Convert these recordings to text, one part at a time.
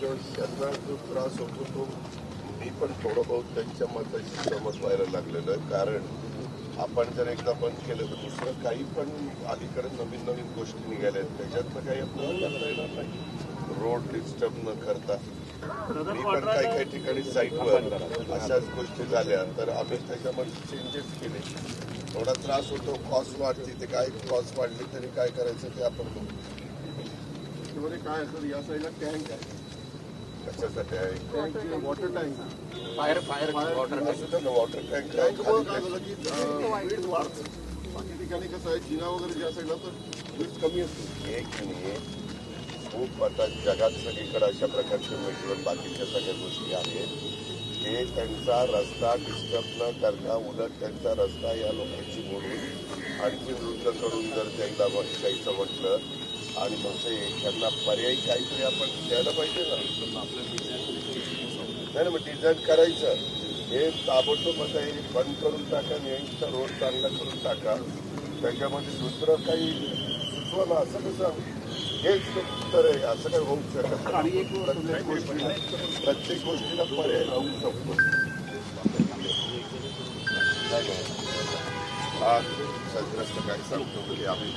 ज्यावेळेस त्यांना जो त्रास होतो तो मी पण थोडं बहुत त्यांच्या मताशी सहमत व्हायला लागलेलं आहे कारण आपण जर एकदा बंद केलं तर दुसरं काही पण अलीकडे नवीन नवीन गोष्टी निघाल्या आहेत त्याच्यातनं काही आपल्याला करता येणार नाही रोड डिस्टर्ब न करता मी पण काही काही ठिकाणी साईटवर अशाच गोष्टी झाल्या तर आम्ही त्याच्यामध्ये चेंजेस केले थोडा त्रास होतो कॉस्ट वाढते ते काय कॉस्ट वाढली तरी काय करायचं ते आपण बघू काय सर या साईडला टँक आहे कशासाठी आहे. Water tank fire fire water water tank झालं की वीज बाकी ठिकाणी कसं आहे जिना वगैरे ज्या साईडला तर वीज कमी असते एक नाही खूप आता जगात सगळीकडे अशा प्रकारचे मेट्रो बाकीच्या सगळ्या गोष्टी आहेत ते त्यांचा रस्ता डिस्टर्ब न करता उलट त्यांचा रस्ता या लोकांची बोलून आणखी वृद्ध करून जर त्यांना बघायचं म्हटलं आणि मग ते त्यांना पर्यायी काहीतरी आपण द्यायला पाहिजे ना. नाही ना मग डिझाईन करायचं. हे ताबडतोब आता हे बंद करून टाका यांचा रोड चांगला करून टाका. त्याच्यामध्ये दुसरं काही सुचवा ना असं कसं हेच तर आहे असं काही होऊ शकत. प्रत्येक गोष्टीला प्रत्येक गोष्टीला पर्याय राहू शकतो. हा सद्ग्रस्त काय सांगतो म्हणजे आम्ही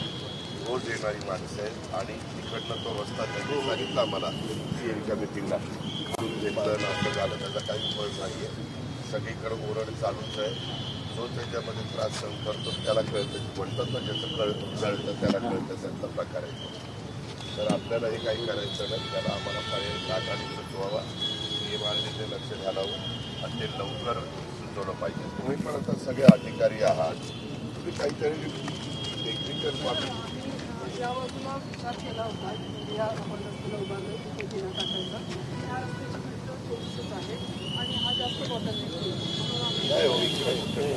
रोज येणारी माणसं आहेत आणि तिकडनं तो रस्ता त्यांनी सांगितला आम्हाला सीएमच्या मिटिंगला. घेऊन घेतलं नाटक झालं त्याचा काही फळ नाही आहे सगळीकडं ओरड चालूच आहे. जो त्याच्यामध्ये त्रास सहन करतो त्याला कळतं. म्हणतात ना ज्याचं कळतं कळतं त्याला कळतं त्यांचा प्रकार आहे तर आपल्याला हे काही करायचं नाही. त्याला आम्हाला पर्याय लाट आणि सुचवावा हे मार्गाने लक्ष घालावं आणि ते लवकर सुचवलं पाहिजे. तुम्ही पण आता सगळे अधिकारी आहात. तुम्ही काहीतरी टेक्निकल बाबी या बाजूला विचार केला होता की या आपण रस्त्याला उभारलं तिथे जिना टाकायचा. या रस्त्याची विंडो चोवीसच आहे आणि हा जास्त बॉटल म्हणून आम्ही काय हो इकडे इकडे.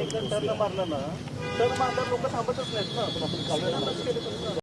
एकदा टर्न मारलं ना टर्न मारल्यावर लोक थांबतच नाहीत ना. पण आपण